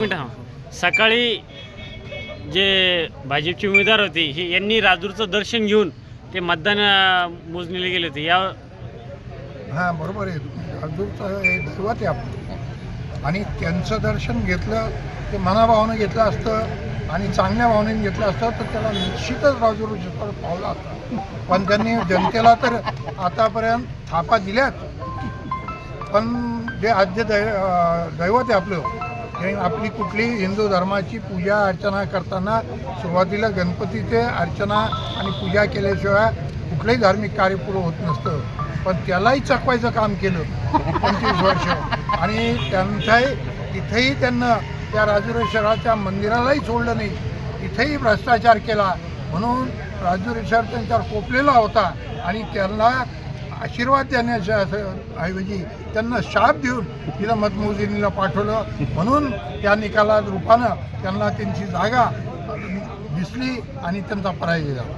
सकाळी जे भाजपचे उमेदवार होते हे यांनी राजूरचं दर्शन घेऊन ते मतदान मोजणीले मोजणीला गेले होते. या हां बरोबर आहे. राजूरचं हे दैवत आहे आपलं. आणि त्यांचं दर्शन घेतलं ते मनाभावानं घेतलं असतं आणि चांगल्या भावनेने घेतलं असतं तर त्याला निश्चितच राजूर पावला असता पण त्यांनी जनतेला तर आतापर्यंत थापा दिल्यात. पण जे आद्य दै दैवत आहे आपलं हे आपली कुठली हिंदू धर्माची पूजा अर्चना करताना सुरुवातीला गणपतीचे अर्चना आणि पूजा केल्याशिवाय कुठलंही धार्मिक कार्य पुरं होत नसतं. पण त्यालाही चकवायचं काम केलं पंचवीस वर्ष. आणि त्यांचाही तिथेही त्यांना त्या राजुरेश्वराच्या मंदिरालाही सोडलं नाही. तिथेही भ्रष्टाचार केला. म्हणून राजुरेश्वर त्यांच्यावर कोपलेला होता आणि त्यांना आशीर्वाद देण्याच्या असं- ऐवजी त्यांना शाप देऊन तिला मतमोजणीला पाठवलं. म्हणून त्या निकालात रूपानं त्यांना त्यांची जागा दिसली आणि त्यांचा पराजय झाला.